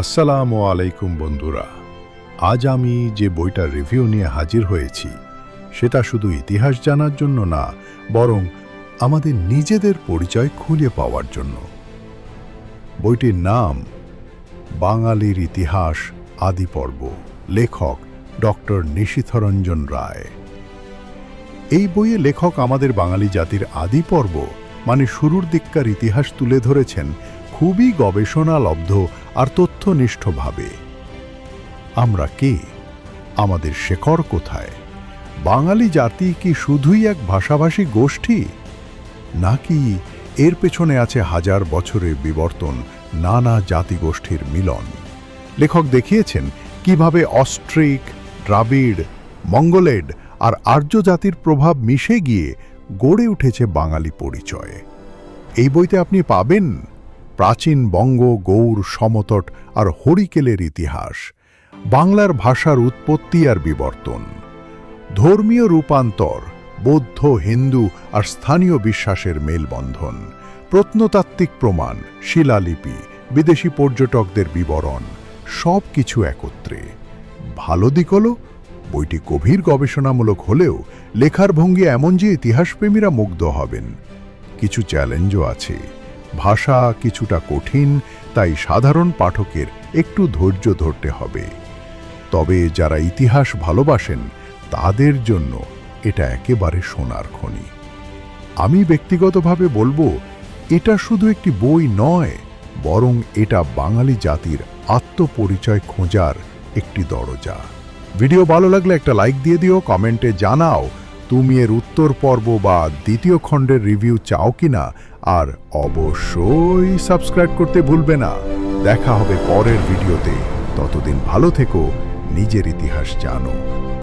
আসসালামু আলাইকুম বন্ধুরা। আজ আমি যে বইটার রিভিউ নিয়ে হাজির হয়েছি, সেটা শুধু ইতিহাস জানার জন্য না, বরং আমাদের নিজেদের পরিচয় খুঁজে পাওয়ার জন্য। বইটির নাম বাঙালির ইতিহাস আদি পর্ব, লেখক ডক্টর নিশীথরঞ্জন রায়। এই বইয়ে লেখক আমাদের বাঙালি জাতির আদি পর্ব মানে শুরুর দিককার ইতিহাস তুলে ধরেছেন খুবই গবেষণালব্ধ আর তথ্যনিষ্ঠভাবে। আমরা কে? আমাদের শেকড় কোথায়? বাঙালি জাতি কি শুধুই এক ভাষাভাষী গোষ্ঠী? নাকি এর পেছনে আছে হাজার বছরের বিবর্তন, নানা জাতিগোষ্ঠীর মিলন? লেখক দেখিয়েছেন কীভাবে অস্ট্রিক, দ্রাবিড়, মঙ্গলেড আর আর্য জাতির প্রভাব মিশে গিয়ে গড়ে উঠেছে বাঙালি পরিচয়। এই বইতে আপনি পাবেন প্রাচীন বঙ্গ, গৌর, সমতট আর হরিকেলের ইতিহাস। বাংলার ভাষার উৎপত্তি আর বিবর্তন। ধর্মীয় রূপান্তর, বৌদ্ধ, হিন্দু আর স্থানীয় বিশ্বাসের মেলবন্ধন। প্রত্নতাত্ত্বিক প্রমাণ, শিলালিপি, বিদেশি পর্যটকদের বিবরণ সব কিছু একত্রে। ভালো দিক হলো, বইটি গভীর গবেষণামূলক হলেও লেখার ভঙ্গি এমন যে ইতিহাসপ্রেমীরা মুগ্ধ হবেন। কিছু চ্যালেঞ্জও আছে। ভাষা কিছুটা কঠিন, তাই সাধারণ পাঠকের একটু ধৈর্য ধরতে হবে। তবে যারা ইতিহাস ভালোবাসেন, তাদের জন্য এটা একেবারে সোনার খনি। আমি ব্যক্তিগতভাবে বলব, এটা শুধু একটি বই নয়, বরং এটা বাঙালি জাতির আত্মপরিচয় খোঁজার একটি দরজা। ভিডিও ভালো লাগলে একটা লাইক দিয়ে দিও, কমেন্টে জানাও, তুমি এর উত্তর পর্ব বা দ্বিতীয় খণ্ডের রিভিউ চাও কিনা আর অবশ্যই সাবস্ক্রাইব করতে ভুলবে না। দেখা হবে পরের ভিডিওতে। ততদিন ভালো থেকো, নিজের ইতিহাস জানো।